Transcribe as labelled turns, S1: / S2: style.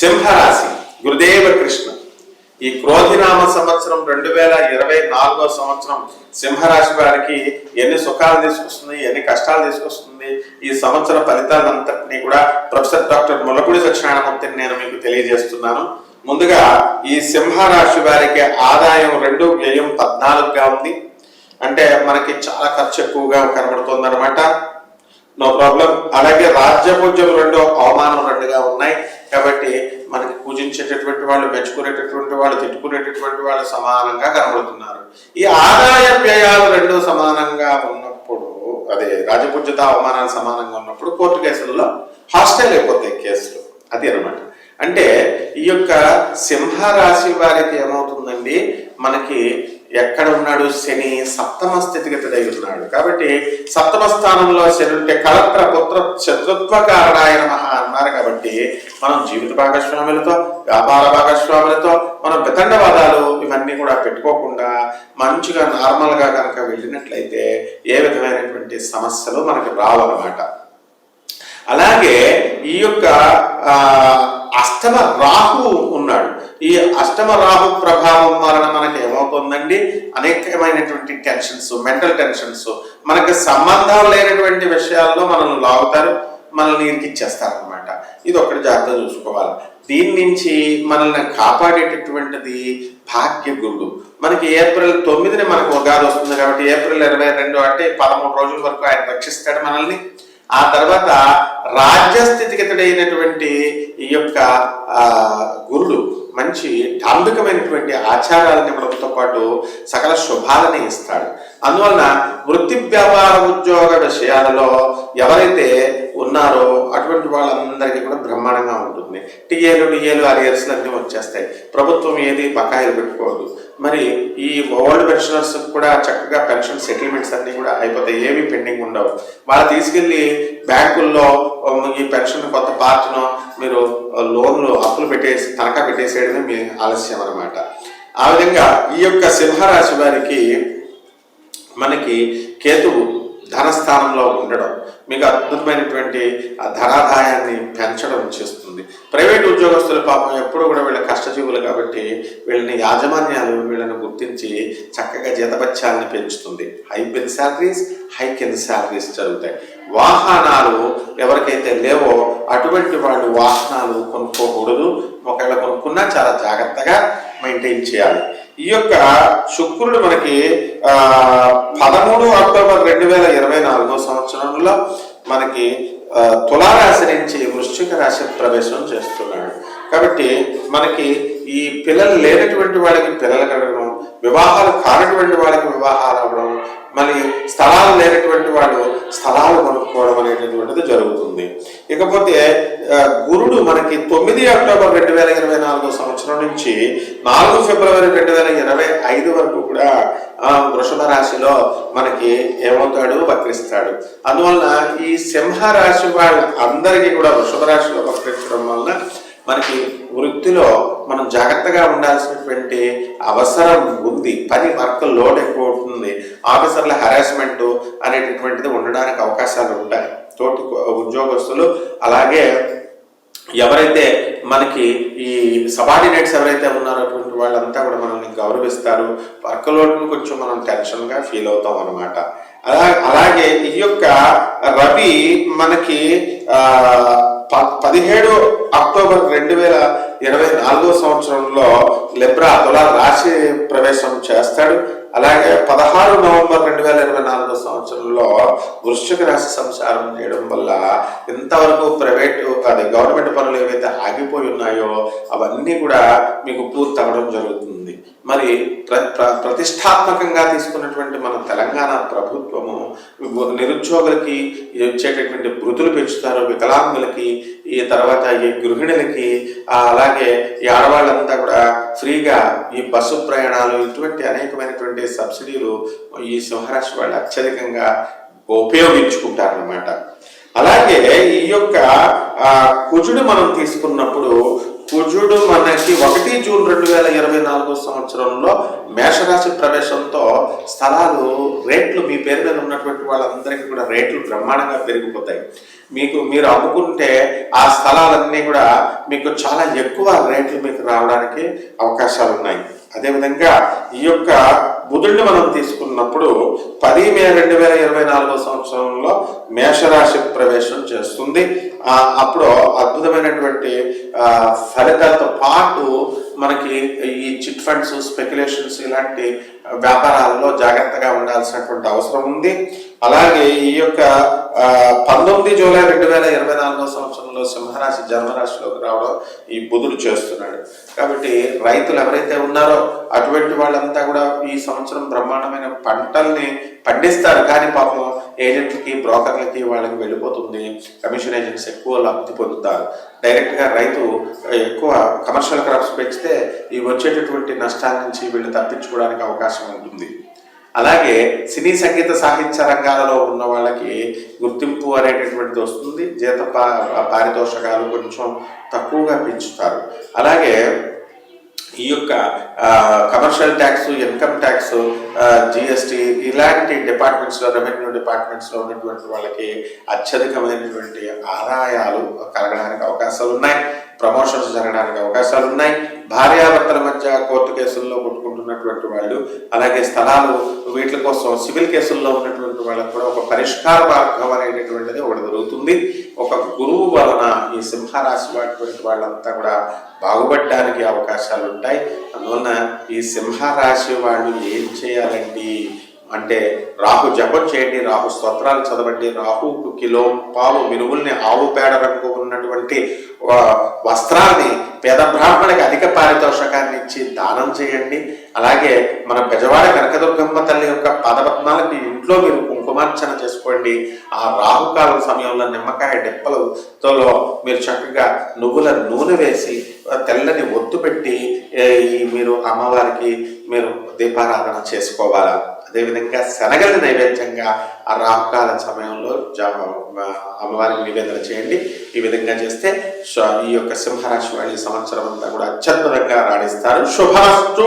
S1: సింహరాశి గురుదేవ కృష్ణ. ఈ క్రోధినామ సంవత్సరం రెండు వేల ఇరవై నాలుగో సంవత్సరం సింహరాశి వారికి ఎన్ని సుఖాలు తీసుకొస్తుంది ఎన్ని కష్టాలు తీసుకొస్తుంది ఈ సంవత్సర ఫలితాలంతటినీ కూడా ప్రొఫెసర్ డాక్టర్ ములపూడి సత్యనారాయణమూర్తిని నేను మీకు తెలియజేస్తున్నాను. ముందుగా ఈ సింహరాశి వారికి ఆదాయం రెండు వ్యయం పద్నాలుగుగా ఉంది. అంటే మనకి చాలా ఖర్చు ఎక్కువగా కనబడుతుంది అనమాట నో ప్రాబ్లం అలాగే రాజ్యపూజ్యం రెండు అవమానం రెండుగా ఉన్నాయి. కాబట్టి మనకి పూజించేటటువంటి వాళ్ళు మెచ్చుకునేటటువంటి వాళ్ళు తిట్టుకునేటటువంటి వాళ్ళు సమానంగా కనబడుతున్నారు. ఈ ఆదాయ వ్యయాలు రెండు సమానంగా ఉన్నప్పుడు అదే రాజపూజ్యత అవమానాలు సమానంగా ఉన్నప్పుడు కోర్టు కేసుల్లో హాస్టల్ అయిపోతాయి కేసులు. అది అనమాట. అంటే ఈ యొక్క సింహరాశి వారికి ఏమవుతుందండి? మనకి ఎక్కడ ఉన్నాడు? శని సప్తమ స్థితిగతుడై ఉన్నాడు కాబట్టి సప్తమ స్థానంలో శని ఉంటే కలత్ర పుత్ర శత్రుత్వ కారణాయ నమః అన్నారు కాబట్టి మనం జీవిత భాగస్వాములతో వ్యాపార భాగస్వాములతో మనం వితండవాదాలు ఇవన్నీ కూడా పెట్టుకోకుండా మంచిగా నార్మల్గా కనుక వెళ్ళినట్లయితే ఏ విధమైనటువంటి సమస్యలు మనకి రావన్నమాట. అలాగే ఈ యొక్క అష్టమ రాహు ఈ అష్టమ రాహు ప్రభావం వలన మనకి ఏమవుతుందండి? అనేకమైనటువంటి టెన్షన్స్ మెంటల్ టెన్షన్స్ మనకి సంబంధం లేనటువంటి విషయాల్లో మనల్ని లాగుతారు మనల్ని ఇరికిచ్చేస్తారు అనమాట ఇది ఒకటి జాగ్రత్త చూసుకోవాలి. దీని నుంచి మనల్ని కాపాడేటటువంటిది భాగ్య గురుడు మనకి ఏప్రిల్ తొమ్మిదిని మనకు ఉగాది వస్తుంది కాబట్టి ఏప్రిల్ ఇరవై రెండు అంటే పదమూడు రోజుల వరకు ఆయన రక్షిస్తాడు మనల్ని. ఆ తర్వాత రాజ్యస్థితిగతుడైనటువంటి ఈ యొక్క గురుడు మంచి డాంబికమైనటువంటి ఆచారాలని ఇవ్వడంతో పాటు సకల శుభాలని ఇస్తాడు. అందువలన వృత్తి వ్యాపార ఉద్యోగ విషయాలలో ఎవరైతే ఉన్నారో అటువంటి వాళ్ళందరికీ కూడా బ్రహ్మాండంగా ఉంటుంది. టీఏలు డిఏలు అరియర్స్ అన్నీ వచ్చేస్తాయి. ప్రభుత్వం ఏది బకాయిలు పెట్టుకోదు. మరి ఈ ఓల్డ్ పెన్షనర్స్ కూడా చక్కగా పెన్షన్ సెటిల్మెంట్స్ అన్నీ కూడా అయిపోతాయి. ఏమీ పెండింగ్ ఉండవు. వాళ్ళు తీసుకెళ్ళి బ్యాంకుల్లో ఈ పెన్షన్ కొత్త పార్ట్ను మీరు లోన్లు అప్పులు పెట్టేసి తనఖా పెట్టేసేయడమే మీ ఆలస్యం అన్నమాట. ఆ విధంగా ఈ యొక్క సింహరాశి వారికి మనకి కేతువు ధనస్థానంలో ఉండడం మీకు అద్భుతమైనటువంటి ఆ ధనాదాయాన్ని పెంచడం చేస్తుంది. ప్రైవేట్ ఉద్యోగస్తుల పాపం ఎప్పుడు కూడా వీళ్ళ కష్టజీవులు కాబట్టి వీళ్ళని యాజమాన్యాలు వీళ్ళని గుర్తించి చక్కగా జీతపత్యాలని పెంచుతుంది. హై బిల్ శాలరీస్ హై కింద శాలరీస్ జరుగుతాయి. వాహనాలు ఎవరికైతే లేవో అటువంటి వాళ్ళు వాహనాలు కొనుక్కోకూడదు. ఒకవేళ కొనుక్కున్నా చాలా జాగ్రత్తగా మెయింటైన్ చేయాలి. ఈ యొక్క శుక్రుడు మనకి ఆ పదమూడు అక్టోబర్ రెండు వేల ఇరవై నాలుగో సంవత్సరంలో మనకి తులారాశి నుంచి వృశ్చిక రాశి ప్రవేశం చేస్తున్నాడు. కాబట్టి మనకి ఈ పిల్లలు లేనటువంటి వాళ్ళకి పిల్లలు కలగడం వివాహాలు కానటువంటి వాళ్ళకి వివాహాలు అవ్వడం మరి స్థలాలు లేనటువంటి వాళ్ళు స్థలాలు కొనుక్కోవడం అనేటటువంటిది జరుగుతుంది. ఇకపోతే గురుడు మనకి తొమ్మిది అక్టోబర్ రెండు వేల ఇరవై నాలుగో సంవత్సరం నుంచి నాలుగు ఫిబ్రవరి రెండు వేల ఇరవై ఐదు వరకు కూడా వృషభ రాశిలో మనకి ఏమవుతాడు? వక్రిస్తాడు. అందువలన ఈ సింహ రాశి వాళ్ళ అందరికీ కూడా వృషభ రాశిలో వక్రించడం వలన మనకి వృత్తిలో మనం జాగ్రత్తగా ఉండాల్సినటువంటి అవసరం ఉంది. పని వర్క్ లోడ్ ఎక్కువ ఉంటుంది ఆఫీసర్ల హరాస్మెంట్ అనేటటువంటిది ఉండడానికి అవకాశాలు ఉంటాయి. తోటి ఉద్యోగస్తులు అలాగే ఎవరైతే మనకి ఈ సబార్డినేట్స్ ఎవరైతే ఉన్నారో అటువంటి వాళ్ళంతా కూడా మనల్ని గౌరవిస్తారు. వర్క్ లోడ్ను కొంచెం మనం టెన్షన్గా ఫీల్ అవుతాం అనమాట అలా అలాగే ఈ యొక్క రవి మనకి ప- పదిహేడు అక్టోబర్ రెండు వేల ఇరవై నాలుగో సంవత్సరంలో లెబ్రా తులా రాశి ప్రవేశం చేస్తాడు. అలాగే పదహారు నవంబర్ రెండు వేల ఇరవై నాలుగో సంవత్సరంలో వృశ్చిక రాశి సంసారం చేయడం వల్ల ఇంతవరకు ప్రైవేట్ కానీ గవర్నమెంట్ పనులు ఏవైతే ఆగిపోయి ఉన్నాయో అవన్నీ కూడా మీకు పూర్తి అవ్వడం జరుగుతుంది. మరి ప్ర ప్ర- ప్రతిష్టాత్మకంగా తీసుకున్నటువంటి మన తెలంగాణ ప్రభుత్వము నిరుద్యోగులకి ఇచ్చేటటువంటి వృత్తులు పెంచుతారు వికలాంగులకి ఈ తర్వాత ఈ గృహిణులకి అలాగే ఈ ఆడవాళ్ళంతా కూడా ఫ్రీగా ఈ బస్సు ప్రయాణాలు ఇటువంటి అనేకమైనటువంటి సబ్సిడీలు ఈ సింహరాశి వాళ్ళు అత్యధికంగా ఉపయోగించుకుంటారనమాట అలాగే ఈ యొక్క కుజుడు మనం తీసుకున్నప్పుడు కుజుడు మనకి ఒకటి జూన్ రెండు వేల ఇరవై నాలుగో సంవత్సరంలో మేషరాశి ప్రవేశంతో స్థలాలు రేట్లు మీ పేరు మీద ఉన్నటువంటి వాళ్ళందరికీ కూడా రేట్లు బ్రహ్మాండంగా పెరిగిపోతాయి. మీకు మీరు అమ్ముకుంటే ఆ స్థలాలన్నీ కూడా మీకు చాలా ఎక్కువ రేట్లు మీకు రావడానికి అవకాశాలు ఉన్నాయి అదేవిధంగా ఈ యొక్క బుధుడిని మనం తీసుకున్నప్పుడు పది మే రెండు వేల ఇరవై నాలుగో సంవత్సరంలో మేషరాశి ప్రవేశం చేస్తుంది. అప్పుడు అద్భుతమైనటువంటి ఫలితాలతో పాటు మనకి ఈ చిట్ ఫండ్స్ స్పెక్యులేషన్స్ ఇలాంటి వ్యాపారాల్లో జాగ్రత్తగా ఉండాల్సినటువంటి అవసరం ఉంది. అలాగే ఈ యొక్క పంతొమ్మిది జూలై రెండు వేల ఇరవై నాలుగో సంవత్సరంలో సింహరాశి జన్మరాశిలోకి రావడం ఈ బుధుడు చేస్తున్నాడు. కాబట్టి రైతులు ఎవరైతే ఉన్నారో అటువంటి వాళ్ళంతా కూడా ఈ సంవత్సరం బ్రహ్మాండమైన పంటల్ని పండిస్తారు. కానీ పాపం ఏజెంట్లకి బ్రోకర్లకి వాళ్ళకి వెళ్ళిపోతుంది. కమిషన్ ఏజెంట్స్ ఎక్కువ లబ్ధి పొందుతారు. డైరెక్ట్గా రైతు ఎక్కువ కమర్షియల్ క్రాప్స్ పెంచితే ఈ వచ్చేటటువంటి నష్టాల నుంచి వీళ్ళు తప్పించుకోవడానికి అవకాశం ఉంటుంది. అలాగే సినీ సంగీత సాహిత్య రంగాలలో ఉన్న వాళ్ళకి గుర్తింపు అనేటటువంటిది వస్తుంది. జీత పారితోషకాలు కొంచెం తక్కువగా పెంచుతారు. అలాగే ఈ యొక్క commercial tax income tax GST ఇలాంటి డిపార్ట్మెంట్స్లో రెవెన్యూ డిపార్ట్మెంట్స్లో ఉన్నటువంటి వాళ్ళకి అత్యధికమైనటువంటి ఆదాయాలు కలగడానికి అవకాశాలు ఉన్నాయి. ప్రమోషన్స్ జరగడానికి అవకాశాలు ఉన్నాయి. భార్యాభర్తల మధ్య కోర్టు కేసుల్లో కొట్టుకుంటున్నటువంటి వాళ్ళు అలాగే స్థలాలు వీటి కోసం సివిల్ కేసుల్లో ఉన్నటువంటి వాళ్ళకు కూడా ఒక పరిష్కార మార్గం అనేటటువంటిది ఒకటి జరుగుతుంది. ఒక గురువు వలన ఈ సింహరాశి వాటి వాళ్ళంతా కూడా బాగుపడడానికి అవకాశాలు ఉంటాయి. అందువలన ఈ సింహరాశి వాళ్ళు ఏం చేయాలండి? అంటే రాహు జపం చేయండి రాహు స్తోత్రాలు చదవండి రాహుకు కిలో పావు మినుముల్ని ఆవు పేడ రంగు ఉన్నటువంటి వస్త్రాన్ని పేద బ్రాహ్మణికి అధిక పారితోషకాన్ని ఇచ్చి దానం చేయండి. అలాగే మన బెజవాడ కనకదుర్గమ్మ తల్లి యొక్క పాదపద్మాలకు ఇంట్లో మీరు కుంకుమార్చన చేసుకోండి. ఆ రాహుకాలం సమయంలో నిమ్మకాయ డెప్పలతో మీరు చక్కగా నువ్వుల నూనె వేసి తెల్లని ఒత్తు పెట్టి ఈ మీరు అమ్మవారికి మీరు దీపారాధన చేసుకోవాలా? అదేవిధంగా శనగలు నైవేద్యంగా ఆ రాహుకాల సమయంలో జా- అమ్మవారికి నివేదన చేయండి. ఈ విధంగా చేస్తే ఈ యొక్క సింహరాశి వాళ్ళు సంవత్సరం అంతా కూడా అత్యద్భుతంగా రాణిస్తారు. శుభాస్తు